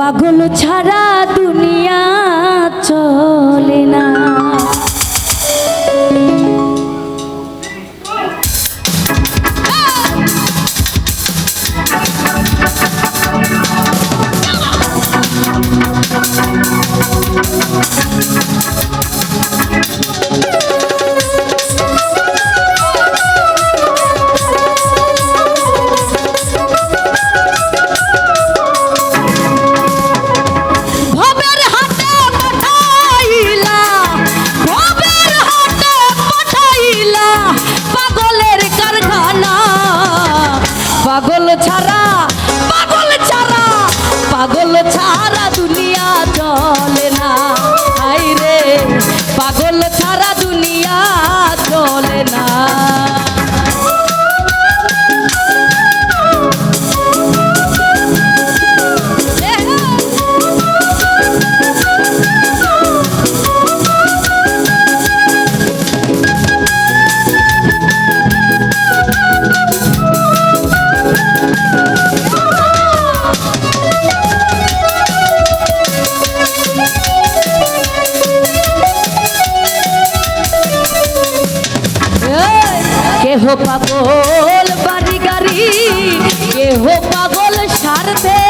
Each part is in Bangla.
পাগল ছাড়া দুনিয়া চল। পাগল বাড়ি গাড়ি কেহ পাগল সারবে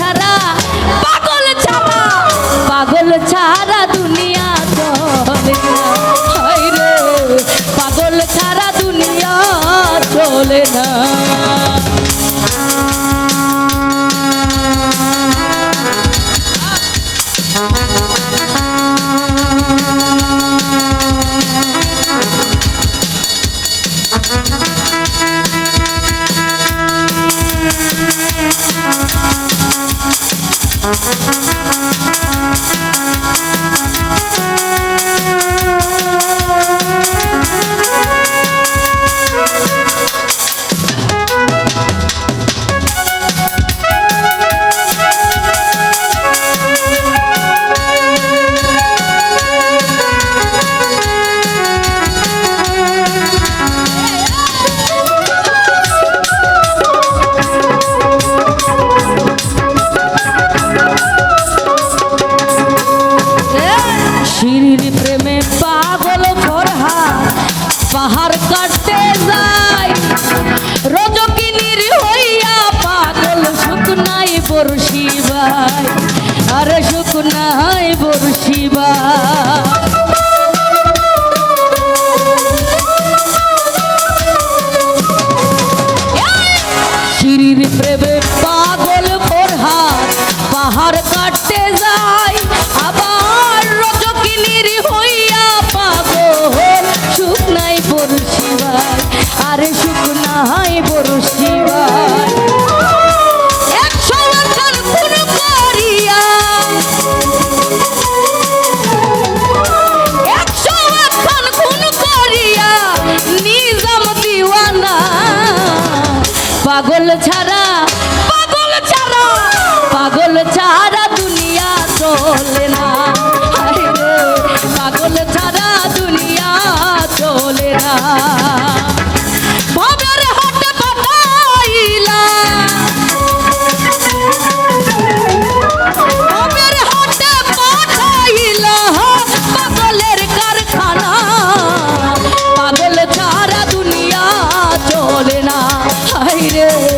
পাগল ছাড়া Yeah.